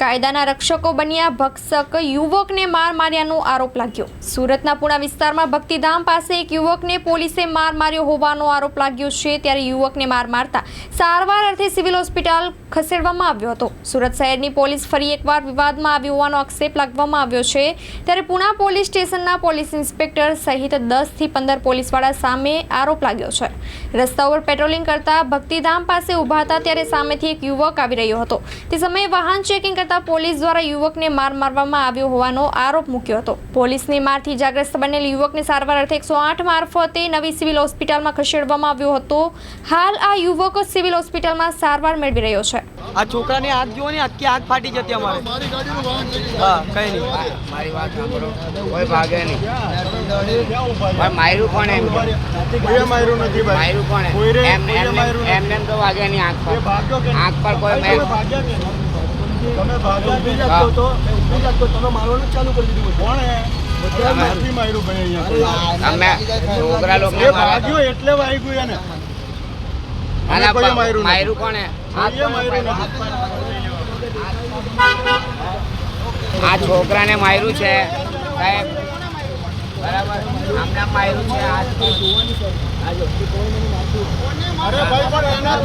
કાયદાના રક્ષકો બન્યા. ભક્ષક યુવકને માર માર્યાનો આરોપ લાગ્યો. સુરતના પુણા વિસ્તારમાં ભક્તિધામ પાસે એક યુવકને પોલીસે માર માર્યો હોવાનો આરોપ લાગ્યો છે. ત્યારે યુવકને માર મારતા સારવાર અર્થે સિવિલ હોસ્પિટલ ખસેડવામાં આવ્યો હતો. સુરત શહેરની પોલીસ ફરી એકવાર વિવાદમાં આવી હોવાનો આક્ષેપ લાગવામાં આવ્યો છે. ત્યારે પુણા પોલીસ સ્ટેશનના પોલીસ ઇન્સ્પેક્ટર સહિત દસથી પંદર પોલીસવાળા સામે આરોપ લાગ્યો છે. રસ્તા ઉપર પેટ્રોલિંગ કરતા ભક્તિધામ પાસે ઊભા હતા ત્યારે સામેથી એક યુવક આવી રહ્યો હતો. તે સમયે વાહન ચેકિંગ કરતા પોલીસ દ્વારા યુવકને માર મારવામાં આવ્યો હોવાનો આરોપ મૂક્યો હતો. પોલીસની મારથી જાગ્રસ્ત બનેલ યુવકને સારવાર અર્થે એકસો આઠ મારફતે નવી સિવિલ હોસ્પિટલમાં ખસેડવામાં આવ્યો હતો. હાલ આ યુવક સિવિલ હોસ્પિટલમાં સારવાર મેળવી રહ્યો છે. આ છોકરાની આંખ જુઓ ને આખી આગ ફાટી જતી અમારે. હા કઈ નહીં. મારી વાત સાંભળો. કોઈ ભાગે નહીં. માર્યું કોણ એમ? માર્યું નથી ભાઈ. માર્યું કોણ એમ? કોઈએ એમ એમ એમ તો વાગે નહીં આંખ પર. આંખ પર કોઈ તમે ભાગ્યા કે નહીં? તમે ભાગ્યા ઊભી કે રાખતો તો ઊભી રાખતો તમે મારવાનું ચાલુ કરી દીધું. કોણ અમે છોકરા લોકો એટલે વાગ્યું એને. માર્યું નથી. આ છોકરાને માર્યું છે. સાહેબ બરાબર? આમને છે. આ અરે ભાઈ પણ એના